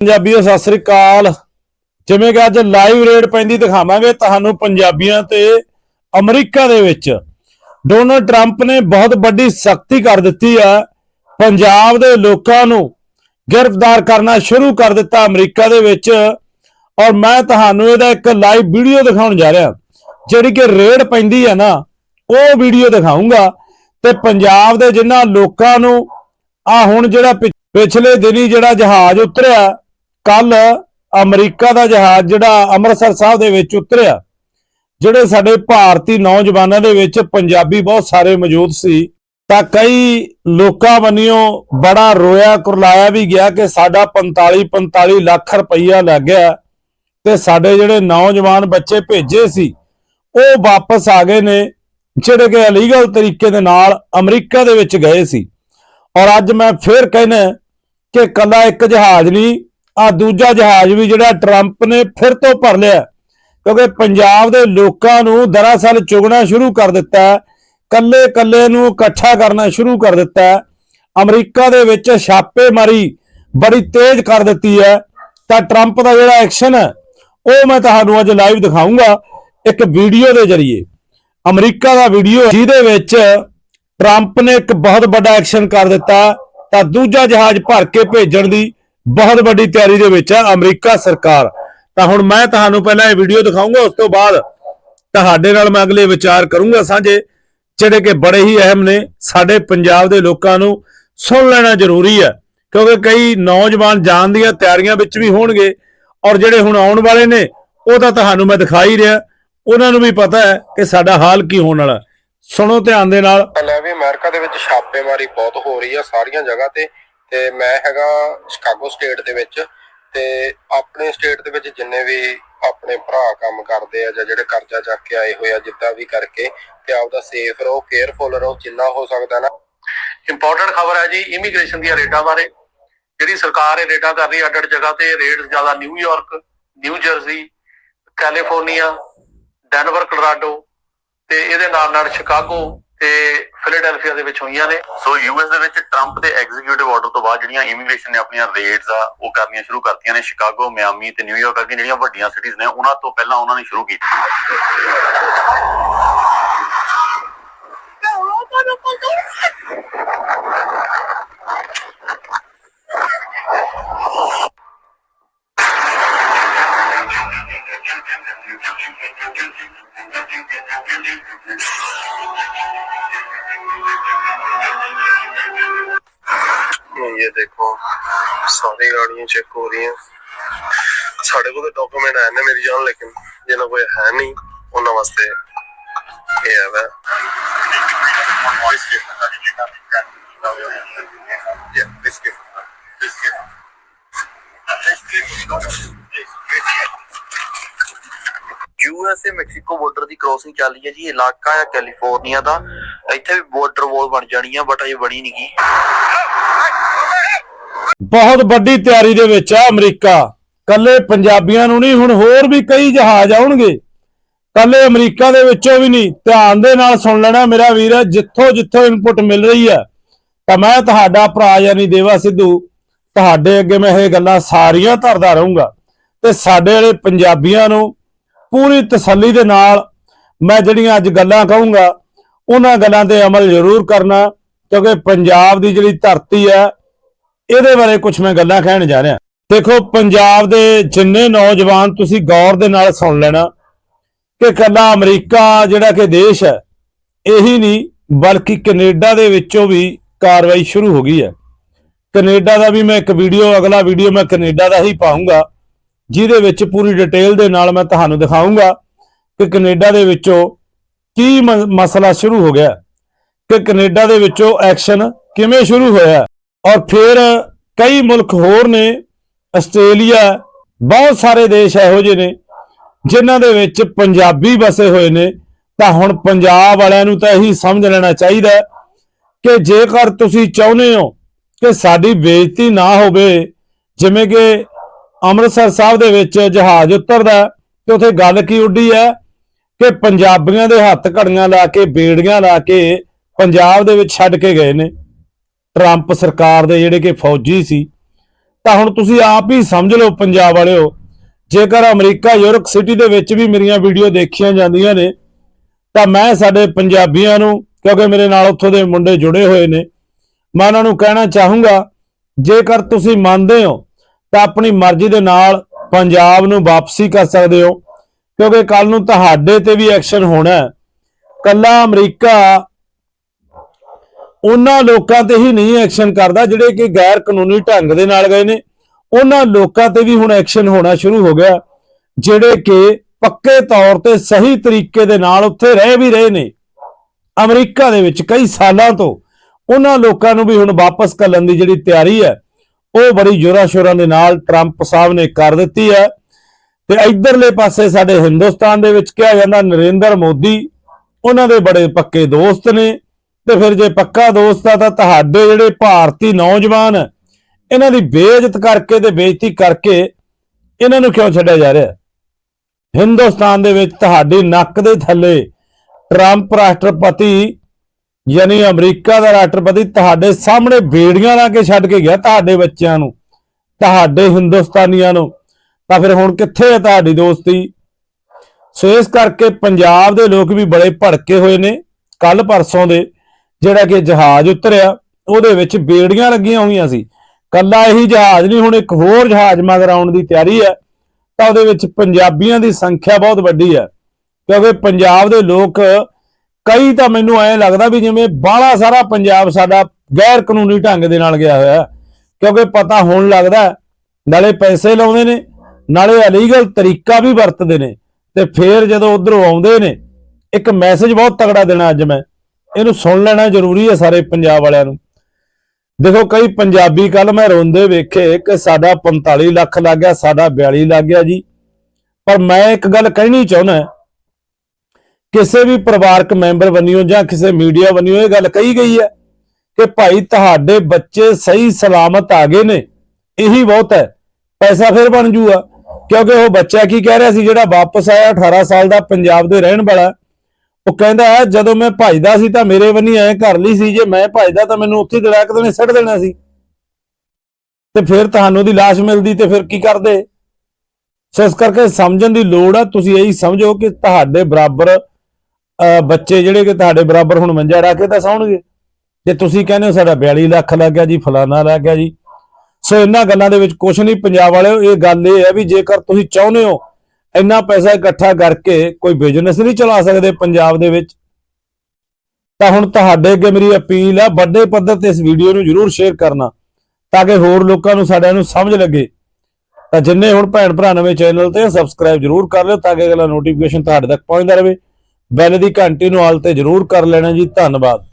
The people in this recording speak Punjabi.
ਪੰਜਾਬੀਓ, ਸਤਿ ਸ੍ਰੀ ਅਕਾਲ। ਜਿਵੇਂ ਕਿ ਅੱਜ ਲਾਈਵ ਰੇਡ ਪੈਂਦੀ ਦਿਖਾਵਾਂਗੇ ਤੁਹਾਨੂੰ ਪੰਜਾਬੀਆਂ ਤੇ ਅਮਰੀਕਾ ਦੇ ਵਿੱਚ। ਡੋਨਲਡ ਟਰੰਪ ਨੇ ਬਹੁਤ ਵੱਡੀ ਸਖਤੀ ਕਰ ਦਿੱਤੀ ਹੈ ਪੰਜਾਬ ਦੇ ਲੋਕਾਂ ਨੂੰ ਗ੍ਰਿਫਤਾਰ ਕਰਨਾ ਸ਼ੁਰੂ ਕਰ ਦਿੱਤਾ ਅਮਰੀਕਾ ਦੇ ਵਿੱਚ। ਔਰ ਮੈਂ ਤੁਹਾਨੂੰ ਇਹਦਾ ਇੱਕ ਲਾਈਵ ਵੀਡੀਓ ਦਿਖਾਉਣ ਜਾ ਰਿਹਾ। ਜਿਹੜੀ ਕਿ ਰੇਡ ਪੈਂਦੀ ਹੈ ਨਾ, ਉਹ ਵੀਡੀਓ ਦਿਖਾਉਂਗਾ ਤੇ ਪੰਜਾਬ ਦੇ ਜਿਨ੍ਹਾਂ ਲੋਕਾਂ ਨੂੰ ਆ ਹੁਣ ਜਿਹੜਾ ਪਿਛਲੇ ਦਿਨੀ ਜਿਹੜਾ ਜਹਾਜ਼ ਉਤਰਿਆ ਕੱਲ ਅਮਰੀਕਾ ਦਾ ਜਹਾਜ਼ ਜਿਹੜਾ ਅੰਮ੍ਰਿਤਸਰ ਸਾਹਿਬ ਦੇ ਵਿੱਚ ਉਤਰਿਆ, ਜਿਹੜੇ ਸਾਡੇ ਭਾਰਤੀ ਨੌਜਵਾਨਾਂ ਦੇ ਵਿੱਚ ਪੰਜਾਬੀ ਬਹੁਤ ਸਾਰੇ ਮੌਜੂਦ ਸੀ, ਤਾਂ ਕਈ ਲੋਕਾਂ ਵੱਲੋਂ ਬੜਾ ਰੋਇਆ ਕੁਰਲਾਇਆ ਵੀ ਗਿਆ ਕਿ ਸਾਡਾ 45 45 ਲੱਖ ਰੁਪਈਆ ਲੱਗ ਗਿਆ ਤੇ ਸਾਡੇ ਜਿਹੜੇ ਨੌਜਵਾਨ ਬੱਚੇ ਭੇਜੇ ਸੀ, ਉਹ ਵਾਪਸ ਆ ਗਏ ਨੇ, ਜਿਹੜੇ ਕਿ ਅਲੀਗਲ ਤਰੀਕੇ ਦੇ ਨਾਲ ਅਮਰੀਕਾ ਦੇ ਵਿੱਚ ਗਏ ਸੀ। ਔਰ ਅੱਜ ਮੈਂ ਫੇਰ ਕਹਿੰਦਾ ਕਿ ਕੱਲਾ ਇੱਕ ਜਹਾਜ਼ ਨਹੀਂ ਆ ਦੂਜਾ ਜਹਾਜ਼ ਵੀ ਜਿਹੜਾ ਟਰੰਪ ਨੇ ਫਿਰ ਤੋਂ ਭਰ ਲਿਆ ਕਿਉਂਕਿ ਪੰਜਾਬ ਦੇ ਲੋਕਾਂ ਨੂੰ ਦਰਅਸਲ ਚੁਗਣਾ ਸ਼ੁਰੂ ਕਰ ਦਿੱਤਾ ਹੈ। ਕੱਲੇ ਕੱਲੇ ਨੂੰ ਇਕੱਠਾ ਕਰਨਾ ਸ਼ੁਰੂ ਕਰ ਦਿੱਤਾ ਅਮਰੀਕਾ ਦੇ ਵਿੱਚ ਛਾਪੇਮਾਰੀ ਬੜੀ ਤੇਜ਼ ਕਰ ਦਿੱਤੀ ਹੈ। ਤਾਂ ਟਰੰਪ ਦਾ ਜਿਹੜਾ ਐਕਸ਼ਨ ਹੈ, ਉਹ ਮੈਂ ਤੁਹਾਨੂੰ ਅੱਜ ਲਾਈਵ ਦਿਖਾਉਂਗਾ ਇੱਕ ਵੀਡੀਓ ਦੇ ਜ਼ਰੀਏ। ਅਮਰੀਕਾ ਦਾ ਵੀਡੀਓ ਜਿਹਦੇ ਵਿੱਚ ਟਰੰਪ ਨੇ ਇੱਕ ਬਹੁਤ ਵੱਡਾ ਐਕਸ਼ਨ ਕਰ ਦਿੱਤਾ। ਤਾਂ ਦੂਜਾ ਜਹਾਜ਼ ਭਰ ਕੇ ਭੇਜਣ ਦੀ ਬਹੁਤ ਵੱਡੀ ਤਿਆਰੀ ਦੇ ਵਿੱਚ ਹੈ ਅਮਰੀਕਾ ਸਰਕਾਰ। ਤਾਂ ਹੁਣ ਮੈਂ ਤੁਹਾਨੂੰ ਪਹਿਲਾਂ ਇਹ ਵੀਡੀਓ ਦਿਖਾਉਂਗਾ ਉਸ ਤੋਂ ਬਾਅਦ ਤੁਹਾਡੇ ਨਾਲ ਮੈਂ ਅਗਲੇ ਵਿਚਾਰ ਕਰੂੰਗਾ ਸਾਂਝੇ, ਜਿਹੜੇ ਕਿ ਬੜੇ ਹੀ ਅਹਿਮ ਨੇ, ਸਾਡੇ ਪੰਜਾਬ ਦੇ ਲੋਕਾਂ ਨੂੰ ਸੁਣ ਲੈਣਾ ਜ਼ਰੂਰੀ ਹੈ। ਕਿਉਂਕਿ ਕਈ ਨੌਜਵਾਨ ਜਾਣ ਦੀਆਂ ਤਿਆਰੀਆਂ ਵਿੱਚ ਵੀ ਹੋਣਗੇ, ਔਰ ਜਿਹੜੇ ਹੁਣ ਆਉਣ ਵਾਲੇ ਨੇ, ਉਹ ਤਾਂ ਤੁਹਾਨੂੰ ਮੈਂ ਦਿਖਾ ਹੀ ਰਿਹਾ। ਉਹਨਾਂ ਨੂੰ ਵੀ ਪਤਾ ਹੈ ਕਿ ਸਾਡਾ ਹਾਲ ਕੀ ਹੋਣ ਵਾਲਾ ਸੁਣੋ ਧਿਆਨ ਦੇ ਨਾਲ। ਲੈ ਵੀ ਅਮਰੀਕਾ ਦੇ ਵਿੱਚ ਛਾਪੇਮਾਰੀ ਬਹੁਤ ਹੋ ਰਹੀ ਆ ਸਾਰੀਆਂ ਜਗ੍ਹਾ ਤੇ। ਤੇ ਮੈਂ ਹੈਗਾ ਸ਼ਿਕਾਗੋ ਸਟੇਟ ਦੇ ਵਿੱਚ ਤੇ ਆਪਣੇ ਸਟੇਟ ਦੇ ਵਿੱਚ ਜਿੰਨੇ ਵੀ ਆਪਣੇ ਭਰਾ ਕੰਮ ਕਰਦੇ ਆ ਜਾਂ ਜਿਹੜੇ ਕਰਜ਼ਾ ਚੱਕ ਕੇ ਆਏ ਹੋਏ ਆ, ਜਿੱਦਾਂ ਵੀ ਕਰਕੇ ਤੇ ਆਪਦਾ ਸੇਫ ਰਹੋ ਕੇਅਰਫੁਲ ਰਹੋ, ਜਿੰਨਾ ਹੋ ਸਕਦਾ ਨਾ। ਇੰਪੋਰਟੈਂਟ ਖਬਰ ਹੈ ਜੀ ਇਮੀਗ੍ਰੇਸ਼ਨ ਦੀਆਂ ਰੇਟਾਂ ਬਾਰੇ। ਜਿਹੜੀ ਸਰਕਾਰ ਇਹ ਰੇਟਾਂ ਕਰ ਰਹੀ ਅੱਡ-ਅੱਡ ਜਗ੍ਹਾ ਤੇ, ਰੇਡਸ ਜ਼ਿਆਦਾ New York New Jersey, California, Denver, Colorado ਤੇ ਇਹਦੇ ਨਾਲ ਨਾਲ ਸ਼ਿਕਾਗੋ ਤੇ ਫਿਲਾਡੈਲਫੀਆ ਦੇ ਵਿੱਚ ਹੋਈਆਂ ਨੇ। ਸੋ ਯੂਐਸ ਦੇ ਵਿੱਚ ਟਰੰਪ ਦੇ ਐਗਜ਼ੀਕਿਊਟਿਵ ਆਰਡਰ ਤੋਂ ਬਾਅਦ ਜਿਹੜੀਆਂ ਇਮੀਗ੍ਰੇਸ਼ਨ ਨੇ ਆਪਣੀਆਂ ਰੇਡਸ ਆ ਉਹ ਕਰਨੀਆਂ ਸ਼ੁਰੂ ਕਰਤੀਆਂ ਨੇ। ਸ਼ਿਕਾਗੋ ਮਿਆਮੀ ਤੇ ਨਿਊਯਾਰਕ ਵਰਗੀਆਂ ਜਿਹੜੀਆਂ ਵੱਡੀਆਂ ਸਿਟੀਜ਼ ਨੇ ਉਹਨਾਂ ਤੋਂ ਪਹਿਲਾਂ ਉਹਨਾਂ ਨੇ ਸ਼ੁਰੂ ਕੀਤੀ। ਸਾਰੀ ਗਾੜੀਆਂ ਚੈੱਕ ਹੋ ਰਹੀਆਂ। ਸਾਡੇ ਕੋਲ ਡਾਕੂਮੈਂਟ ਹੈ ਨੇ ਮੇਰੀ ਜਾਨ ਲੇਕਿਨ ਜਿਹਨਾਂ ਕੋਲ ਹੈ ਨਹੀਂ ਉਹਨਾਂ ਵਾਸਤੇ ਇਹ ਹੈ ਵਾ। Yeah, this gift. USA Mexico border the crossing ਚੱਲ ਰਹੀ ਹੈ ਜੀ ਇਲਾਕਾ ਹੈ ਕੈਲੀਫੋਰਨੀਆ ਦਾ। ਇੱਥੇ ਵੀ ਬਾਰਡਰ ਵਾਲ ਬਣ ਜਾਣੀ ਆ ਬਟ ਅਜੇ ਬਣੀ ਨਹੀਂ ਗੀ ਬਹੁਤ ਵੱਡੀ ਤਿਆਰੀ ਦੇ ਵਿੱਚ ਆ ਅਮਰੀਕਾ। ਕੱਲੇ ਪੰਜਾਬੀਆਂ ਨੂੰ ਨਹੀਂ, ਹੁਣ ਹੋਰ ਵੀ ਕਈ ਜਹਾਜ਼ ਆਉਣਗੇ। ਕੱਲੇ ਅਮਰੀਕਾ ਦੇ ਵਿੱਚੋਂ ਵੀ ਨਹੀਂ, ਧਿਆਨ ਦੇ ਨਾਲ ਸੁਣ ਲੈਣਾ ਮੇਰਾ ਵੀਰ, ਜਿੱਥੋਂ ਜਿੱਥੋਂ ਇਨਪੁਟ ਮਿਲ ਰਹੀ ਹੈ। ਤਾਂ ਮੈਂ ਤੁਹਾਡਾ ਭਰਾ ਯਾਨੀ ਦੇਵਾ ਸਿੱਧੂ, ਤੁਹਾਡੇ ਅੱਗੇ ਮੈਂ ਇਹ ਗੱਲਾਂ ਸਾਰੀਆਂ ਧਰਦਾ ਰਹੂੰਗਾ। ਤੇ ਸਾਡੇ ਵਾਲੇ ਪੰਜਾਬੀਆਂ ਨੂੰ ਪੂਰੀ ਤਸੱਲੀ ਦੇ ਨਾਲ ਮੈਂ ਜਿਹੜੀਆਂ ਅੱਜ ਗੱਲਾਂ ਕਹੂੰਗਾ, ਉਹਨਾਂ ਗੱਲਾਂ ਤੇ ਅਮਲ ਜ਼ਰੂਰ ਕਰਨਾ, ਕਿਉਂਕਿ ਪੰਜਾਬ ਦੀ ਜਿਹੜੀ ਧਰਤੀ ਹੈ ਇਹਦੇ ਬਾਰੇ ਕੁਝ ਮੈਂ ਗੱਲਾਂ ਕਹਿਣ ਜਾ ਰਿਹਾ। ਦੇਖੋ, ਪੰਜਾਬ ਦੇ ਜਿੰਨੇ ਨੌਜਵਾਨ ਤੁਸੀਂ ਗੌਰ ਦੇ ਨਾਲ ਸੁਣ ਲੈਣਾ ਕਿ ਕੱਲਾ ਅਮਰੀਕਾ ਜਿਹੜਾ ਕਿ ਦੇਸ਼ ਹੈ, ਇਹੀ ਨਹੀਂ, ਬਲਕਿ ਕੈਨੇਡਾ ਦੇ ਵਿੱਚੋਂ ਵੀ ਕਾਰਵਾਈ ਸ਼ੁਰੂ ਹੋ ਗਈ ਹੈ। ਕੈਨੇਡਾ ਦਾ ਵੀ ਮੈਂ ਇੱਕ ਵੀਡੀਓ, ਅਗਲਾ ਵੀਡੀਓ ਮੈਂ ਕੈਨੇਡਾ ਦਾ ਹੀ ਪਾਉਂਗਾ ਜਿਹਦੇ ਵਿੱਚ ਪੂਰੀ ਡਿਟੇਲ ਦੇ ਨਾਲ ਮੈਂ ਤੁਹਾਨੂੰ ਦਿਖਾਉਂਗਾ ਕਿ ਕੈਨੇਡਾ ਦੇ ਵਿੱਚੋਂ ਕੀ ਮਸਲਾ ਸ਼ੁਰੂ ਹੋ ਗਿਆ, ਕਿ ਕੈਨੇਡਾ ਦੇ ਵਿੱਚੋਂ ਐਕਸ਼ਨ ਕਿਵੇਂ ਸ਼ੁਰੂ ਹੋਇਆ। ਔਰ ਫਿਰ ਕਈ ਮੁਲਕ ਹੋਰ ਨੇ ਆਸਟ੍ਰੇਲੀਆ ਬਹੁਤ ਸਾਰੇ ਦੇਸ਼ ਇਹੋ ਜਿਹੇ ਨੇ ਜਿਨ੍ਹਾਂ ਦੇ ਵਿੱਚ ਪੰਜਾਬੀ ਵਸੇ ਹੋਏ ਨੇ ਤਾਂ ਹੁਣ ਪੰਜਾਬ ਵਾਲਿਆਂ ਨੂੰ ਤਾਂ ਇਹੀ ਸਮਝ ਲੈਣਾ ਚਾਹੀਦਾ ਕਿ ਜੇਕਰ ਤੁਸੀਂ ਚਾਹੁੰਦੇ ਹੋ ਕਿ ਸਾਡੀ ਬੇਇੱਜ਼ਤੀ ਨਾ ਹੋਵੇ ਜਿਵੇਂ ਕਿ ਅੰਮ੍ਰਿਤਸਰ ਸਾਹਿਬ ਦੇ ਵਿੱਚ ਜਹਾਜ਼ ਉਤਰਦਾ ਹੈ, ਤੇ ਉੱਥੇ ਗੱਲ ਕੀ ਉੱਡੀ ਹੈ ਕਿ ਪੰਜਾਬੀਆਂ ਦੇ ਹੱਥ ਘੜੀਆਂ ਲਾ ਕੇ ਬੇੜੀਆਂ ਲਾ ਕੇ ਪੰਜਾਬ ਦੇ ਵਿੱਚ ਛੱਡ ਕੇ ਗਏ ਨੇ। ਟਰੰਪ ਸਰਕਾਰ ਦੇ ਜਿਹੜੇ ਕਿ ਫੌਜੀ ਸੀ, ਤਾਂ ਹੁਣ ਤੁਸੀਂ ਆਪ ਹੀ ਸਮਝ ਲਓ ਪੰਜਾਬ ਵਾਲਿਓ, ਜੇਕਰ ਅਮਰੀਕਾ ਯੂਰਪ ਸਿਟੀ ਦੇ ਵਿੱਚ ਵੀ ਮੇਰੀਆਂ ਵੀਡੀਓ ਦੇਖੀਆਂ ਜਾਂਦੀਆਂ ਨੇ, ਤਾਂ ਮੈਂ ਸਾਡੇ ਪੰਜਾਬੀਆਂ ਨੂੰ, ਕਿਉਂਕਿ ਮੇਰੇ ਨਾਲ ਉੱਥੋਂ ਦੇ ਮੁੰਡੇ ਜੁੜੇ ਹੋਏ ਨੇ, ਮੈਂ ਉਹਨਾਂ ਨੂੰ ਕਹਿਣਾ ਚਾਹੂੰਗਾ, ਜੇਕਰ ਤੁਸੀਂ ਮੰਨਦੇ ਹੋ, ਤਾਂ ਆਪਣੀ ਮਰਜ਼ੀ ਦੇ ਨਾਲ ਪੰਜਾਬ ਨੂੰ ਵਾਪਸੀ ਕਰ ਸਕਦੇ ਹੋ, ਕਿਉਂਕਿ ਕੱਲ ਨੂੰ ਤੁਹਾਡੇ ਤੇ ਵੀ ਐਕਸ਼ਨ ਹੋਣਾ ਹੈ। ਕੱਲਾ ਅਮਰੀਕਾ ਉਹਨਾਂ ਲੋਕਾਂ ਤੇ ਹੀ ਨਹੀਂ ਐਕਸ਼ਨ ਕਰਦਾ, ਜਿਹੜੇ ਕਿ ਗੈਰ ਕਾਨੂੰਨੀ ਢੰਗ ਦੇ ਨਾਲ ਗਏ ਨੇ। ਉਹਨਾਂ ਲੋਕਾਂ ਤੇ ਵੀ ਹੁਣ ਐਕਸ਼ਨ ਹੋਣਾ ਸ਼ੁਰੂ ਹੋ ਗਿਆ, ਜਿਹੜੇ ਕਿ ਪੱਕੇ ਤੌਰ ਤੇ ਸਹੀ ਤਰੀਕੇ ਦੇ ਨਾਲ ਉੱਥੇ ਰਹਿ ਵੀ ਰਹੇ ਨੇ। ਅਮਰੀਕਾ ਦੇ ਵਿੱਚ ਕਈ ਸਾਲਾਂ ਤੋਂ ਉਹਨਾਂ ਲੋਕਾਂ ਨੂੰ ਵੀ ਹੁਣ ਵਾਪਸ ਕਰਨ ਦੀ ਜਿਹੜੀ ਤਿਆਰੀ ਹੈ, ਉਹ ਬੜੀ ਜ਼ੋਰਾਂ ਸ਼ੋਰਾਂ ਦੇ ਨਾਲ ਟਰੰਪ ਸਾਹਿਬ ਨੇ ਕਰ ਦਿੱਤੀ ਹੈ। ਤੇ ਇਧਰਲੇ ਪਾਸੇ ਸਾਡੇ ਹਿੰਦੁਸਤਾਨ ਦੇ ਵਿੱਚ ਕਿਹਾ ਜਾਂਦਾ, ਨਰਿੰਦਰ ਮੋਦੀ, ਉਹਨਾਂ ਦੇ ਬੜੇ ਪੱਕੇ ਦੋਸਤ ਨੇ। ਤੇ ਫਿਰ ਜੇ ਪੱਕਾ ਦੋਸਤ ਆ ਤਾਂ ਤੁਹਾਡੇ ਜਿਹੜੇ ਭਾਰਤੀ ਨੌਜਵਾਨ ਇਹਨਾਂ ਦੀ ਬੇਇੱਜ਼ਤ ਕਰਕੇ ਤੇ ਬੇਇੱਜ਼ਤੀ ਕਰਕੇ ਇਹਨਾਂ ਨੂੰ ਕਿਉਂ ਛੱਡਿਆ ਜਾ ਰਿਹਾ? ਹਿੰਦੁਸਤਾਨ ਦੇ ਵਿੱਚ ਤੁਹਾਡੀ ਨੱਕ ਦੇ ਥੱਲੇ ਟਰੰਪ ਰਾਸ਼ਟਰਪਤੀ ਯਾਨੀ ਅਮਰੀਕਾ ਦਾ ਰਾਸ਼ਟਰਪਤੀ ਤੁਹਾਡੇ ਸਾਹਮਣੇ ਬੇੜੀਆਂ ਲਾ ਕੇ ਛੱਡ ਕੇ ਗਿਆ ਤੁਹਾਡੇ ਬੱਚਿਆਂ ਨੂੰ, ਤੁਹਾਡੇ ਹਿੰਦੁਸਤਾਨੀਆਂ ਨੂੰ। ਤਾਂ ਫਿਰ ਹੁਣ ਕਿੱਥੇ ਹੈ ਤੁਹਾਡੀ ਦੋਸਤੀ? ਸੋ ਇਸ ਕਰਕੇ ਪੰਜਾਬ ਦੇ ਲੋਕ ਵੀ ਬੜੇ ਭੜਕੇ ਹੋਏ ਨੇ ਕੱਲ ਪਰਸੋਂ ਦੇ ਜਿਹੜਾ ਕਿ ਜਹਾਜ਼ ਉਤਰਿਆ, ਉਹਦੇ ਵਿੱਚ ਬੇੜੀਆਂ ਲੱਗੀਆਂ ਹੋਈਆਂ ਸੀ। ਕੱਲਾ ਇਹੀ ਜਹਾਜ਼ ਨਹੀਂ, ਹੁਣ ਇੱਕ ਹੋਰ ਜਹਾਜ਼ ਮਗਰ ਆਉਣ ਦੀ ਤਿਆਰੀ ਹੈ। ਤਾਂ ਉਹਦੇ ਵਿੱਚ ਪੰਜਾਬੀਆਂ ਦੀ ਸੰਖਿਆ ਬਹੁਤ ਵੱਡੀ ਹੈ। ਕਿਉਂਕਿ ਪੰਜਾਬ ਦੇ ਲੋਕ ਕਈ ਤਾਂ ਮੈਨੂੰ ਐਂ ਲੱਗਦਾ ਵੀ ਜਿਵੇਂ ਬਾਹਲਾ ਸਾਰਾ ਪੰਜਾਬ ਸਾਡਾ ਗੈਰ ਕਾਨੂੰਨੀ ਢੰਗ ਦੇ ਨਾਲ ਗਿਆ ਹੋਇਆ ਕਿਉਂਕਿ ਪਤਾ ਹੋਣ ਲੱਗਦਾ ਨਾਲੇ ਪੈਸੇ ਲਾਉਂਦੇ ਨੇ, ਨਾਲੇ ਅਲੀਗਲ ਤਰੀਕਾ ਵੀ ਵਰਤਦੇ ਨੇ। ਤੇ ਫੇਰ ਜਦੋਂ ਉਧਰੋਂ ਆਉਂਦੇ ਨੇ, ਇੱਕ ਮੈਸੇਜ ਬਹੁਤ ਤਗੜਾ ਦੇਣਾ ਅੱਜ ਮੈਂ। ਇਹਨੂੰ ਸੁਣ ਲੈਣਾ ਜ਼ਰੂਰੀ ਹੈ ਸਾਰੇ ਪੰਜਾਬ ਵਾਲਿਆਂ ਨੂੰ। ਦੇਖੋ ਕਈ ਪੰਜਾਬੀ ਕੱਲ ਮੈਂ ਰੋਂਦੇ ਵੇਖੇ ਕਿ ਸਾਡਾ 45 ਲੱਖ ਲੱਗ ਗਿਆ, ਸਾਡਾ 42 ਲੱਗ ਗਿਆ ਜੀ। ਪਰ ਮੈਂ ਇੱਕ ਗੱਲ ਕਹਿਣੀ ਚਾਹੁੰਦਾ ਕਿਸੇ ਵੀ ਪਰਿਵਾਰਕ ਮੈਂਬਰ ਬੰਨਿਓ ਜਾਂ ਕਿਸੇ ਮੀਡੀਆ ਬੰਨਿਓ ਇਹ ਗੱਲ ਕਹੀ ਗਈ ਹੈ ਕਿ ਭਾਈ ਤੁਹਾਡੇ ਬੱਚੇ ਸਹੀ ਸਲਾਮਤ ਆ ਗਏ ਨੇ, ਇਹੀ ਬਹੁਤ ਹੈ। ਪੈਸਾ ਫਿਰ ਬਣ ਜੂਗਾ, ਕਿਉਂਕਿ ਉਹ ਬੱਚਾ ਕੀ ਕਹਿ ਰਿਹਾ ਸੀ, ਜਿਹੜਾ ਵਾਪਸ ਆਇਆ 18 ਸਾਲ ਦਾ ਪੰਜਾਬ ਦੇ ਰਹਿਣ ਵਾਲਾ। ਉਹ ਕਹਿੰਦਾ ਹੈ, ਜਦੋਂ ਮੈਂ ਭਜਦਾ ਸੀ ਤਾਂ ਮੇਰੇ ਬੰਨੀ ਐ ਘਰ ਲਈ ਸੀ। ਜੇ ਮੈਂ ਭਜਦਾ ਤਾਂ ਮੈਨੂੰ ਉੱਥੇ ਦੜਾਕ ਦੇਣੇ ਸੱਟ ਦੇਣਾ ਸੀ। ਤੇ ਫਿਰ ਤੁਹਾਨੂੰ ਦੀ ਲਾਸ਼ ਮਿਲਦੀ ਤੇ ਫਿਰ ਕੀ ਕਰਦੇ? ਸੋ ਇਸ ਕਰਕੇ ਸਮਝਣ ਦੀ ਲੋੜ ਆ। ਤੁਸੀਂ ਇਹੀ ਸਮਝੋ ਕਿ ਤੁਹਾਡੇ ਬਰਾਬਰ ਅਹ, ਬੱਚੇ ਜਿਹੜੇ ਕਿ ਤੁਹਾਡੇ ਬਰਾਬਰ ਹੁਣ ਮੰਜਾ ਰੱਖ ਕੇ ਤਾਂ ਸੌਣਗੇ। ਜੇ ਤੁਸੀਂ ਕਹਿੰਦੇ ਹੋ ਸਾਡਾ 42 ਲੱਖ ਲੱਗ ਗਿਆ ਜੀ ਫਲਾਣਾ ਲੱਗ ਗਿਆ ਜੀ। ਸੋ ਇਹਨਾਂ ਗੱਲਾਂ ਦੇ ਵਿੱਚ ਕੁਝ ਨਹੀਂ। ਪੰਜਾਬ ਵਾਲਿਓ ਇਹ ਗੱਲ ਇਹ ਹੈ ਵੀ ਜੇਕਰ ਤੁਸੀਂ ਚਾਹੁੰਦੇ ਹੋ ਇੰਨਾ ਪੈਸਾ ਇਕੱਠਾ ਕਰਕੇ ਕੋਈ ਬਿਜ਼ਨਸ ਨਹੀਂ ਚਲਾ ਸਕਦੇ ਪੰਜਾਬ ਦੇ ਵਿੱਚ। ਤਾਂ ਹੁਣ ਤੁਹਾਡੇ ਅੱਗੇ ਮੇਰੀ ਅਪੀਲ ਹੈ, ਵੱਡੇ ਪੱਧਰ ਤੇ ਇਸ ਵੀਡੀਓ ਨੂੰ ਜਰੂਰ ਸ਼ੇਅਰ ਕਰਨਾ, ਤਾਂ ਕਿ ਹੋਰ ਲੋਕਾਂ ਨੂੰ ਸਾਡਿਆਂ ਨੂੰ ਸਮਝ ਲੱਗੇ। ਤਾਂ ਜਿੰਨੇ ਹੁਣ ਭੈਣ ਭਰਾ ਨਵੇਂ ਚੈਨਲ ਤੇ ਸਬਸਕ੍ਰਾਈਬ ਜਰੂਰ ਕਰ ਲਿਓ ਤਾਂ ਕਿ ਅਗਲਾ ਨੋਟੀਫਿਕੇਸ਼ਨ ਤੁਹਾਡੇ ਤੱਕ ਪਹੁੰਚਦਾ ਰਹੇ। ਬੈਲ ਦੀ ਘੰਟੀ ਨੂੰ ਆਲ ਤੇ ਜਰੂਰ ਕਰ ਲੈਣਾ ਜੀ। ਧੰਨਵਾਦ।